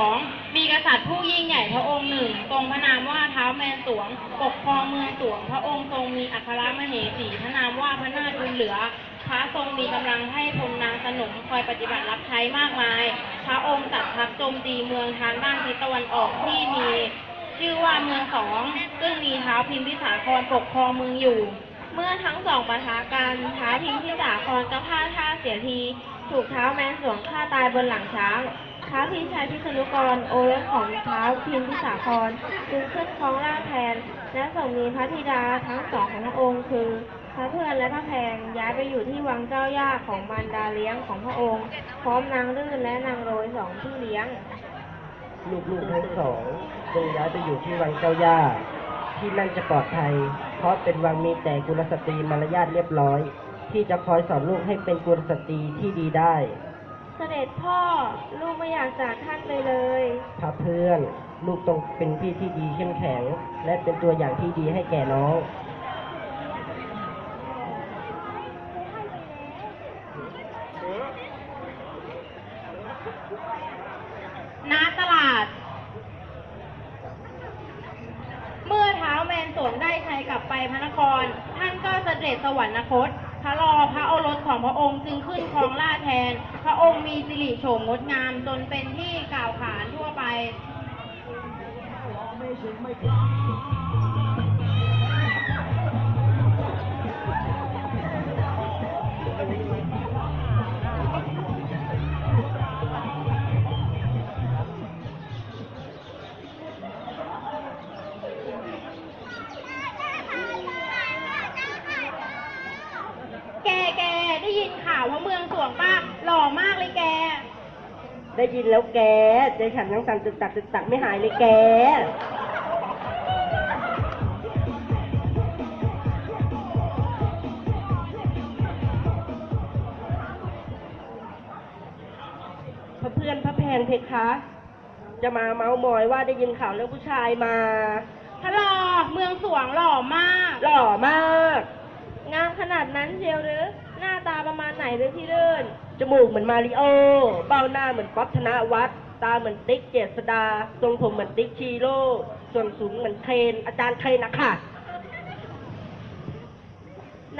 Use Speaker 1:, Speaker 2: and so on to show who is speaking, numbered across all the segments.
Speaker 1: องมีกษัตริย์ผู้ยิ่งใหญ่พระองค์หนึ่งทรงพระนามว่าเท้าแมนสวง ปกครองเมืองสวง พระองค์ทรงมีอัครมเหสีพระนามว่าพระนาถบุญเหลือ พระทรงมีกำลังให้พลนางสนมคอยปฏิบัติรับใช้มากมาย พระองค์จัดทัพโจมตีเมืองทางด้านทิศตะวันออกที่มี ชื่อว่าเมืองสองซึ่งมีเท้าพิมพิสาครปกครองเมืองอยู่ เมื่อทั้งสองปะทะกันท้าพิมพิสาครก็พลาดท่าเสียที ถูกเท้าแมนสวงฆ่าตายบนหลังช้าง ท้าพิชัยพิษณุกรโอรสของท้าวพิมพิสาครจึงขึ้นครองราชแทน และส่งมีพระธิดาทั้งสองของพระองค์คือ พระเพื่อนและพระแพงย้ายไปอยู่ที่วังเจ้าย่าของมารดาเลี้ยงของพระองค์ พร้อมนางรื่นและนางโรยสองพี่เลี้ยง
Speaker 2: ลูกๆทั้งสองจงย้ายไปอยู่ที่วังเจ้าย่า ที่นั่นจะปลอดภัย เพราะเป็นวังมีแต่กุลสตรีมารยาทเรียบร้อย ที่จะคอยสอนลูกให้เป็นกุลสตรีที่ดีได้
Speaker 1: เสด็จพ่อลูกไม่อยากจากท่านเลยเลย
Speaker 2: พระเพื่อน ลูกต้องเป็นพี่ที่ดีเข้มแข็ง และเป็นตัวอย่างที่ดีให้แก่น้อง
Speaker 1: ณตลาด เมื่อเท้าวแมนสนได้ชัยกลับไปพระนคร ท่านก็เสด็จสวรรคต พระรอพระโอรสของพระองค์จึงขึ้นครองราชแทน พระองค์มีสิริโฉมงดงามจนเป็นที่กล่าวขานทั่วไป ได้ยินข่าวว่าเมืองสวงป้าหล่อมากเลยแก
Speaker 2: ได้ยินแล้วแกใจฉันยังสั่นตึกตักตึกตักไม่หายเลยแก พระเพื่อนพระแพงเพคะ จะมาเมาส์มอยว่าได้ยินข่าวเรื่องผู้ชายมา
Speaker 1: พระรอเมืองสวงหล่อมาก
Speaker 2: หล่อมาก
Speaker 1: งามขนาดนั้นเชียวหรือหน้าตาประมาณไหนที่เลื่น
Speaker 2: จมูกเหมือนมาริโอ เบ้าหน้าเหมือนป๊อปธนวัฒน์ตาเหมือนติ๊กเจษดา ทรงผมเหมือนติ๊กชีโร่ ส่วนสูงเหมือนเทรนอาจารย์เทรนนะคะ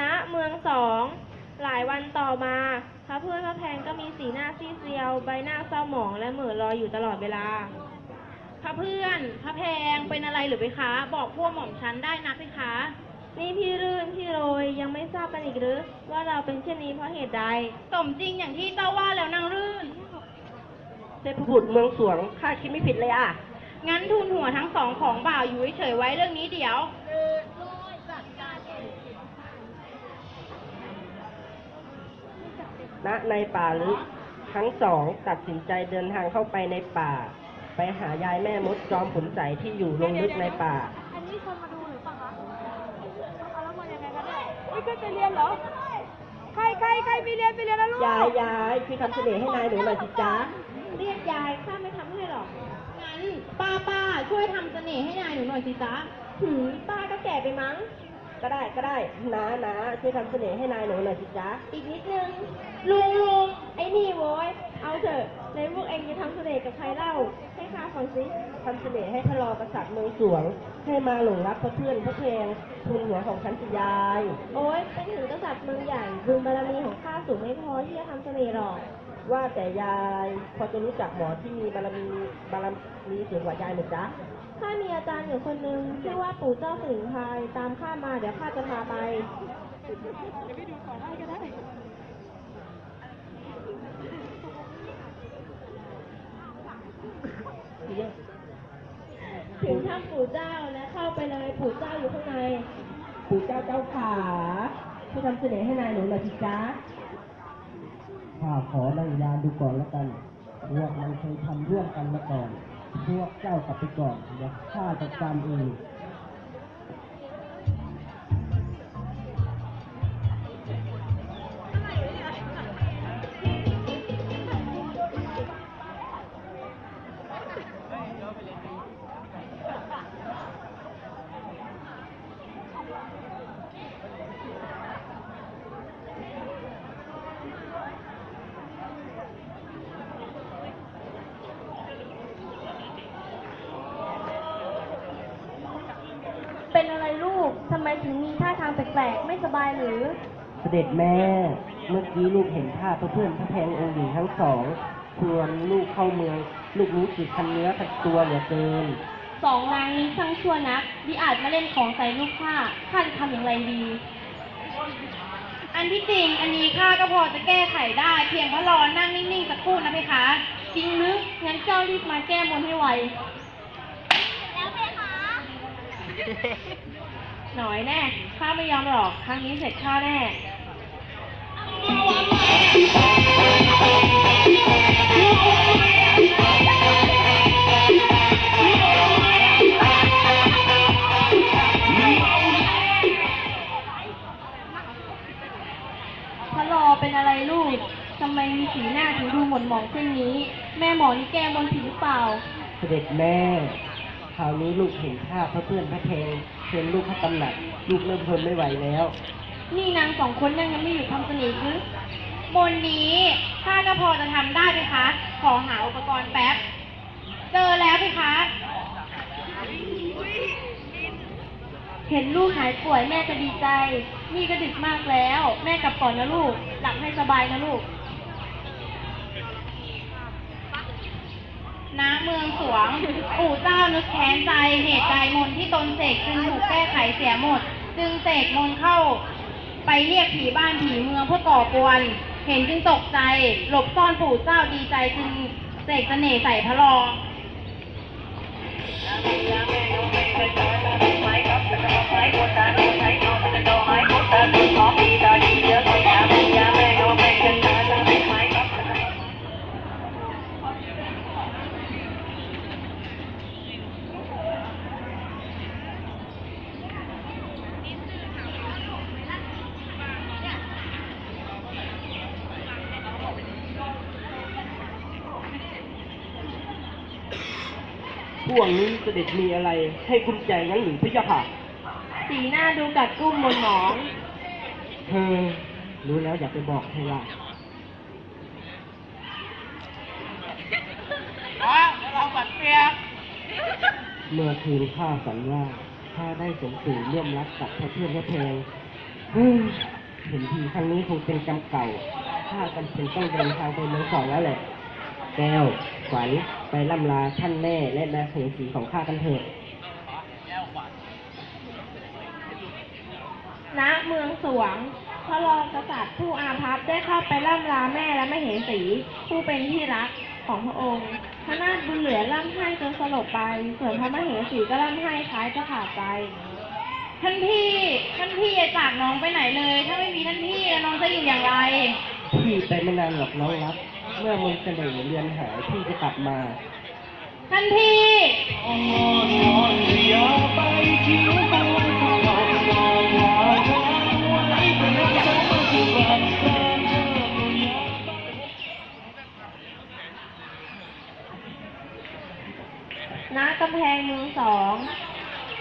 Speaker 1: ณเมืองสอง หลายวันต่อมา พระเพื่อนพระแพงก็มีสีหน้าซีดเซียว ใบหน้าเศร้าหมองและเหม่อลอยอยู่ตลอดเวลา พระเพื่อน พระแพงเป็นอะไรหรือไปคะ บอกพวกหม่อมฉันได้นะไปคะ นี่พี่รื่นพี่โรยยังไม่ทราบ กันอีกหรือ ว่าเราเป็นเช่นนี้เพราะเหตุใด สมจริงอย่างที่เจ้าว่าแล้วนางรื่น
Speaker 2: เทพบุตรเมืองสวงข้าคิดไม่ผิดเลยอะ
Speaker 1: งั้นทูลหัวทั้งสองของบ่าวอยู่เฉยๆไว้เรื่องนี้เดี๋ยว
Speaker 2: ณในป่าลึกทั้งสองตัดสินใจเดินทางเข้าไปในป่า ไปหายายแม่มดจอมขุนใสที่อยู่ลงลึกในป่า
Speaker 3: เนี่ยอุ้ยใครไปเรียนเหรอ ใครใครใครไปเรียนไปเรียนนะลูก
Speaker 2: ยายยายพี่ทำเสน่ห์ให้นายหนูหน่อยสิจ๊ะ
Speaker 1: เรียกยายข้าไม่ทำให้หรอก งั้นป้าป้าช่วยทำเสน่ห์ให้ยายหนูหน่อยสิจ๊ะหืมป้าก็แก่ไปมั้ง
Speaker 2: ก็ได้ก็ได้นานาช่วยทำเสน่ห์ให้นายหนูหน่อยสิจ๊ะ
Speaker 1: อีกนิดนึงลุงลุงไอ้นี่โว้ย เอาเถอะในพวกเองจะทำเสน่ห์กับใครเล่า ให้ข้าฟังสิ
Speaker 2: ทำเสน่ห์ให้พระรอกษัตริย์เมืองสวง ให้มาหลงรักพระเพื่อนพระเพงทุนหัวของฉันสิยาย
Speaker 1: โอ้ยเป็นถึงกษัตริย์เมืองใหญ่บุญบารมีของข้าสูงไม่พอที่จะทำเสน่ห์หรอก
Speaker 2: ว่าแต่ยายพอจะรู้จักหมอที่มีบารมีบารมีสูงกว่ายายไหมจ๊ะ
Speaker 1: ข้ามีอาจารย์อยู่คนหนึ่งชื่อว่าปู่เจ้าสมิงพรายตามข้ามาเดี๋ยวข้าจะพาไป ถึงถ้ำปู่เจ้าและเข้าไปเลยปู่เจ้าอยู่ข้างใน
Speaker 2: ปู่เจ้าเจ้าขาช่วยทำเสน่ห์ให้นายหนูหน่อยสิจ๊ะข้าขอนั่งยานดูก่อนแล้วกัน พวกมันเคยทำร่วมกันมาก่อน พวกเจ้ากลับไปก่อนเดี๋ยวข้าจัดการเอง
Speaker 4: ทำไมถึงมีท่าทางแปลกๆ ไม่สบายหรือ
Speaker 2: เสด็จแม่ เมื่อกี้ลูกเห็นท่าพระเพื่อนพระแพงองค์หญิงทั้งสองชวนลูกเข้าเมือง ลูกรู้สึกคันเนื้อคันตัวเหลือเกิน
Speaker 4: สองนางนี้ช่างชั่วนักดิอาจมาเล่นของใส่ลูกข้าข้าจะทำอย่างไรดี
Speaker 1: อันที่จริงอันนี้ข้าก็พอจะแก้ไขได้ เพียงพระรอนั่งนิ่งๆสักครู่นะเพคะ
Speaker 4: จริงหรืองั้นเจ้ารีบมาแก้มนต์ให้ไว
Speaker 1: ห น่อยแน่ ข้าไม่ยอมหรอก ครั้งนี้เสร็จข้าแน่
Speaker 4: พระรอเป็นอะไรลูก ทำไมมีสีหน้าถึงดูหม่นหมองเช่นนี้ แม่หมอนี่แก้มนผิดหรือเปล่า
Speaker 2: เสด็จแม่ คราวนี้ลูกเห็นท่าพระเพื่อนพระแพง เชิญลูกเข้าตำหนัก ลูกเริ่มทนไม่ไหวแล้ว
Speaker 4: นี่นางสองคนยังยังไม่หยุดทำสน่ห์หรือ
Speaker 1: บนนี้ข้าก็พอจะทำได้ไหมคะ ขอหาอุปกรณ์แป๊บ เจอแล้วไหมคะ
Speaker 4: เห็นลูกหายป่วยแม่จะดีใจ นี่ก็ดึกมากแล้ว แม่กลับก่อนนะลูก หลับให้สบายนะลูก
Speaker 1: ณเมืองสวงปู่เจ้านึกแค้นใจ เหตุใดมนที่ตนเสกจึงถูกแก้ไขเสียหมด จึงเสกมนเข้า ไปเรียกผีบ้านผีเมืองเพื่อก่อกวน เห็นจึงตกใจ หลบซ่อนปู่เจ้าดีใจจึงเสกเสน่ห์ใส่พระรอง
Speaker 2: เสด็จมีอะไรให้คุณใจงั้นหรือพระยาค่ะ
Speaker 4: สีหน้าดูกัดกุ้มบนหมอง
Speaker 2: เธอรู้แล้วอย่าไปบอกใครละเมื่อคืนข้าฝันว่าข้าได้สมสู่ร่วมรักกับพระเพื่อนพระแพงเฮ้ยเห็นทีครั้งนี้คงเป็นกรรมเก่าข้าจำเป็นต้องเดินทางไปเมืองสองแล้วแหละ แก้ว ขวัญไปล่ำลาท่านแม่และนาเหสีของข้ากันเถิด
Speaker 4: ณเมืองสวงพระรองกษัตริย์ผู้อาภัพได้เข้าไปล่ำลาแม่และมเหสี ผู้เป็นที่รักของพระองค์ พระนาถบุญเหลือร่ำไห้จนสลบไป ส่วนพระมเหสีก็ร่ำไห้คล้ายจะขาดใจ
Speaker 1: ท่านพี่ ท่านพี่อย่าจากน้องไปไหนเลย ถ้าไม่มีท่านพี่แล้วน้องจะอยู่อย่างไร
Speaker 2: พี่ไปไม่นานหรอกน้องรัก เมื่อมนต์เสน่ห์เรือนหายพี่จะกลับมา
Speaker 1: ท่านพี่
Speaker 4: ณกำแพงเมืองสอง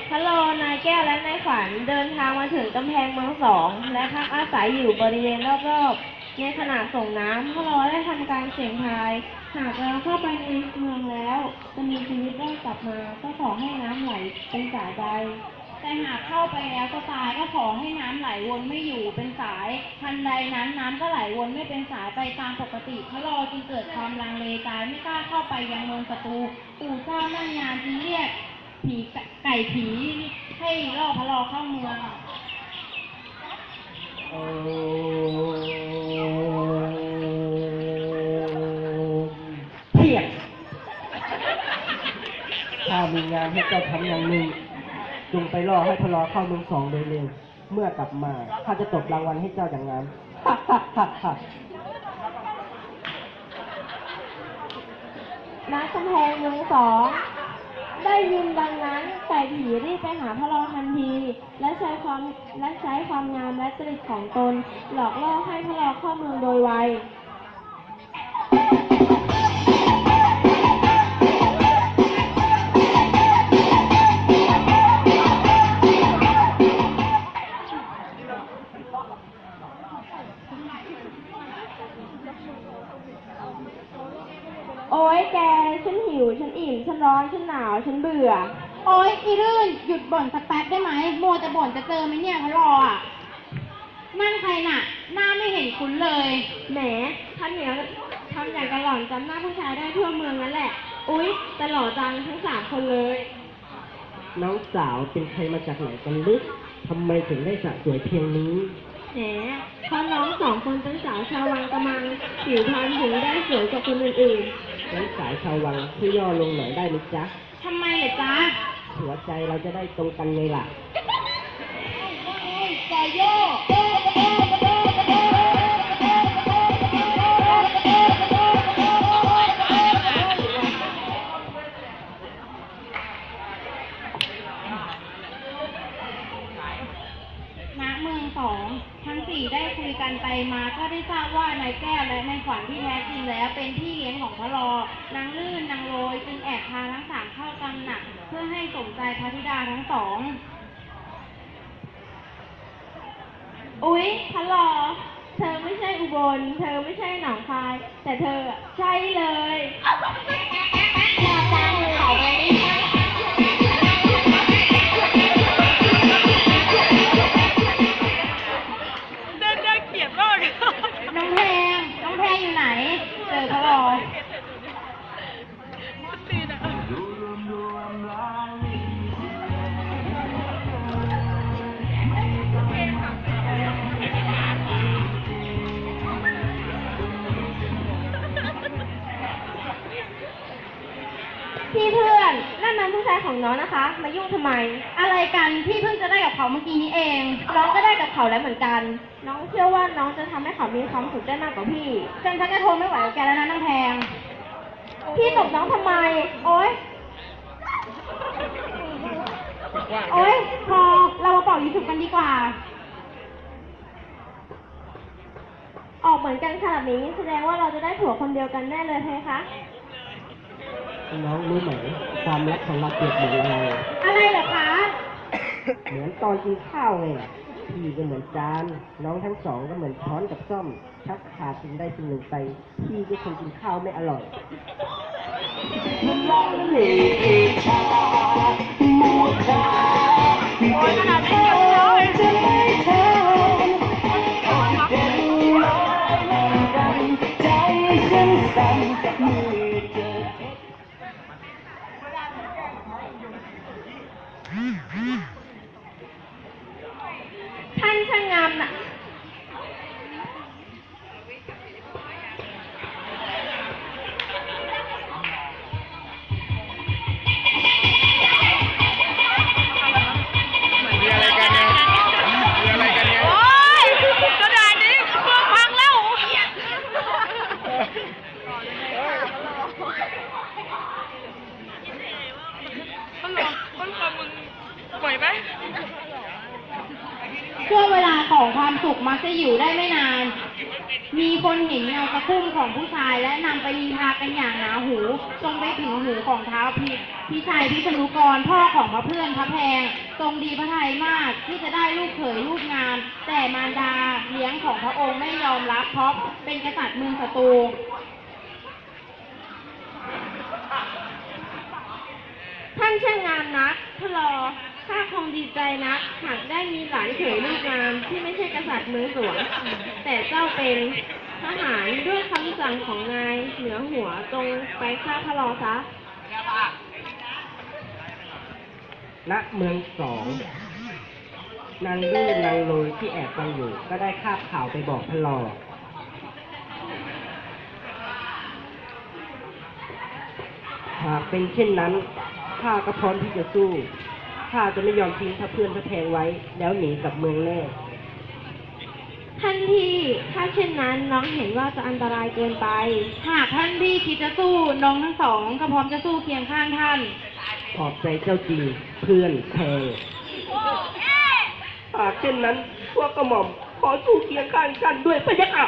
Speaker 4: พระโลนายแก้วและนายขวัญเดินทางมาถึงกำแพงเมืองสอง และพักอาศัยอยู่บริเวณรอบๆ ในขณะส่งน้ำพระโลได้ทำการเสี่ยงทาย หากเราเข้าไปในเมืองแล้ว จะมีชีวิตรอดกลับมา ก็ขอให้น้ำไหลเป็นสายใด
Speaker 1: แต่หากเข้าไปแล้วก็ตายก็ขอให้น้ำไหลวนไม่อยู่เป็นสาย ทันใดนั้นน้ำก็ไหลวนไม่เป็นสายไปตามปกติพระรอจึงเกิดความลังเลใจไม่กล้าเข้าไปยังเมืองศัตรูปู่เจ้านั่งงานจึงเรียกผีไก่ผีให้ล่อพระรอเข้าเมือง
Speaker 2: ข้ามีงานให้เจ้าทำอย่างหนึ่งจงไปล่อให้พลอเข้าเมืองสองโดยเร็ว เมื่อกลับมาข้าจะตบรางวัลให้เจ้าอย่างนั้นฮ่าฮ่าฮ่าฮ่า
Speaker 4: ณกำแพงเมืองสอง ได้ยินดังนั้นไก่ผีรีบไปหาพระรอทันที และใช้ความและใช้ความงามและจริตของตน หลอกล่อให้พระรอเข้าเมืองโดยไว อ้ยแกฉันหิวฉันอิ่มฉันร้อนฉันหนาวฉันเบื่อ
Speaker 1: โโอ๊ยอีรื่นหยุดบ่นสักแป๊บได้ไหมโมวจะบ่นจะเจอไหมเนี่ยเขารออะนั่นใครน่ะ หน้าไม่เห็นคุ้นเลย
Speaker 4: แหมท่านเหนียวทำอย่างกระหล่อนจำหน้าผู้ชายได้ทั่วเมืองนั่นแหละ อุ๊ยแต่หล่อจังทั้งสามคนเลย
Speaker 2: น้องสาวเป็นใครมาจากไหนกันลึกทำไมถึงได้สะสวยเพียงนี้
Speaker 4: แหมเพราะน้องสองคนเป็นสาวชาววังกะมังผิวพรรณถึงได้สวยกว่าคนอื่น
Speaker 2: น้ องสาวชาววังช่วยย่อลงหน่อยได้ไหมจ๊ะ
Speaker 1: ทำไมเหรอจ๊ะ
Speaker 2: หัวใจเราจะได้ตรงกันไงล่ะ
Speaker 1: จอยโย่ มาก็ได้ทราบว่านายแก้วและนายขวัญที่แท้จริงแล้ว เป็นพี่เลี้ยงของพระรอนางลื่นนางโรยจึงแอบพาทั้งสามเข้าตำหนัก เพื่อให้สมใจพระธิดาทั้งสอง
Speaker 4: อุ๊ยพะหลอเธอไม่ใช่อุบล เธอไม่ใช่หนองคาย แต่เธอใช่เลย
Speaker 1: พี่เพื่อ
Speaker 3: น
Speaker 4: นั่นมันผู้ชายของน้องนะคะ มายุ่งทำไม
Speaker 1: อะไรกันพี่เพิ่งจะได้กับเขาเมื่อกี้นี้เอง
Speaker 4: น้องก็ได้กับเขาแล้วเหมือนกัน น้องเชื่อว่าน้องจะทำให้เขามีความสุขได้มากกว่าพี่
Speaker 1: จนฉันจะทนไม่ไหวกับแกแล้วนะนางแพง
Speaker 4: พี่ตบน้องทำไม โอ๊ย
Speaker 1: โอ๊ย พอเรามาเป่ายิงฉุบกันดีกว่า
Speaker 4: ออกเหมือนกันขนาดนี้แสดงว่าเราจะได้ผัวคนเดียวกันแน่เลยใช่ไหมคะ
Speaker 2: น้องรู้ไหมความรักของเราเปรียบเหมือนอะไร
Speaker 1: อะไรเหรอคะ
Speaker 2: เหมือนตอนกินข้าวไงล่ะพี่ก็เหมือนจาน น้องทั้งสองก็เหมือนช้อนกับซ่อม ชักขาดสิ่งใดสิ่งหนึ่งไป พี่ก็คงกินข้าวไม่อร่อย
Speaker 3: โอ้ยขนาดไม่เกี่ยวเลย
Speaker 1: ของความสุขมักจะอยู่ได้ไม่นาน มีคนเห็นเงาตะคุ่มของผู้ชายและนำไปนินทากันอย่างหนาหูจงไปถึงหูของเท้าวพิพี่ชายพิษณุกรพ่อของพระเพื่อนพระแพงทรงดีพระทัยมากที่จะได้ลูกเขยลูกงาม แต่มารดาเลี้ยงของพระองค์ไม่ยอมรับเพราะเป็นกษัตริย์เมืองศัตรู
Speaker 4: ท่านช่างงามนักพะลอข้าคง ดีใจนักหากได้มีหลานเขยลูกงามที่ไม่ใช่กษัตริย์เมืองสวงแต่เจ้าเป็นทหารด้วยคำสั่งของนายเหนือหัวจงไปฆ่าพระลอซะ
Speaker 2: ณเมืองสองนางดื้อนางโรยที่แอบฟังอยู่ ก็ได้คาบข่าวไปบอกพระลอหากเป็นเช่นนั้นข้าก็พร้อมที่จะสู้ ข้าจะไม่ยอมทิ้งพระเพื่อนพระแพงไว้ แล้วหนีกลับเมืองแน่
Speaker 4: ท่านพี่ถ้าเช่นนั้นน้องเห็นว่าจะอันตรายเกินไป
Speaker 1: หากท่านพี่คิดจะสู้น้องทั้งสองก็พร้อมจะสู้เคียงข้างท่าน
Speaker 2: ขอบใจเจ้าจริงเพื่อนแพงหากเช่นนั้นพวกกระหม่อมขอสู้เคียงข้างกันด้วยพระยะค่ะ